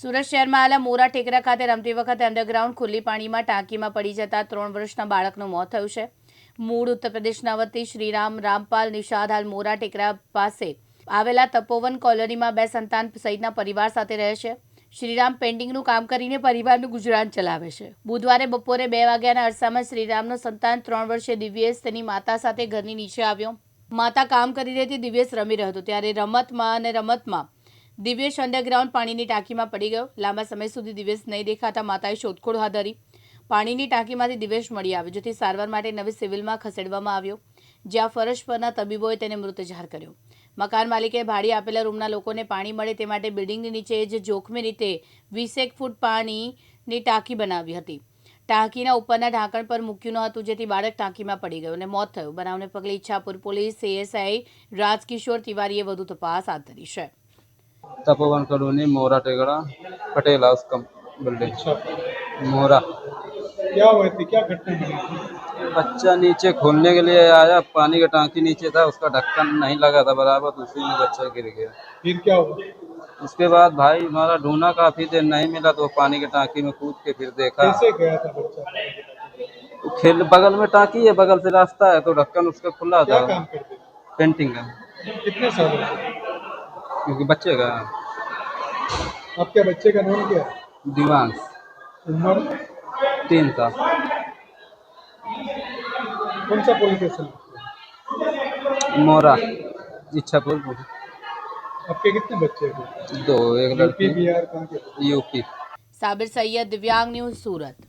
સુરત શહેરમાં આવેલા મોરા ટેકરા ખાતે રમતી વખતે અંડરગ્રાઉન્ડ ખુલ્લી પાણીમાં ટાંકીમાં પડી જતા ત્રણ વર્ષના બાળકનું મોત થયું છે. મૂળ ઉત્તર પ્રદેશના વતી શ્રીરામ રામપાલ નિષાદ હાલ મોરા ટેકરા પાસે આવેલા તપોવન કોલોનીમાં બે સંતાન સહિતના પરિવાર સાથે રહે છે. શ્રીરામ પેન્ટિંગનું કામ કરીને પરિવારનું ગુજરાન ચલાવે છે. બુધવારે બપોરે બે વાગ્યાના અરસામાં શ્રીરામનો સંતાન ત્રણ વર્ષે દિવ્યેશ તેની માતા સાથે ઘરની નીચે આવ્યો. માતા કામ કરી રહી હતી, દિવ્યેશ રમી રહ્યો હતો. ત્યારે રમતમાં અને રમતમાં દિવ્યેશ અંડરગ્રાઉન્ડ પાણીની ટાંકીમાં પડી ગયો. લાંબા સમય સુધી દિવ્યેશ નહીં દેખાતા માતાએ શોધખોળ હાથ ધરી. પાણીની ટાંકીમાંથી દિવ્યેશ મળી આવ્યો, જેથી સારવાર માટે નવી સિવિલમાં ખસેડવામાં આવ્યો. જ્યાં ફરજ પરના તબીબોએ તેને મૃત જાહેર કર્યો. મકાન માલિકે ભાડે આપેલા રૂમના લોકોને પાણી મળે તે માટે બિલ્ડિંગની નીચે જ જોખમી રીતે વીસેક ફૂટ પાણીની ટાંકી બનાવી હતી. ટાંકીના ઉપરના ઢાંકણ પર મૂક્યું ન હતું, જેથી બાળક ટાંકીમાં પડી ગયું અને મોત થયું. બનાવને પગલે ઈચ્છાપુર પોલીસ સીએસઆઈ રાજકિશોર તિવારીએ વધુ તપાસ હાથ ધરી છે. Tapovan colony Mora Tegada Patel house cum building. Mora. क्या हुआ थी? क्या घटना बच्चा नीचे खोलने के लिए आया पानी का टांकी नीचे था उसका ढक्कन नहीं लगा था बराबर तो उसी में बच्चा गिर गया। फिर क्या हुआ? उसके बाद भाई हमारा ढूंढा काफ़ी देर नहीं मिला तो पानी की टांकी में कूद के फिर देखा। कैसे गया था बच्चा? खेल बगल में टांकी है बगल से रास्ता है तो ढक्कन उसका खुला था। पेंटिंग का। कितने साल क्योंकि बच्चे का। आपके बच्चे का नाम क्या है? दिवांश। उम्र? तीन साल कौन सा पुलिस स्टेशन मोरा इच्छापुर। आपके कितने बच्चे हैं? दो एक लड़की। बिहार यूपी। साबिर सैयद दिव्यांग न्यूज़ सूरत।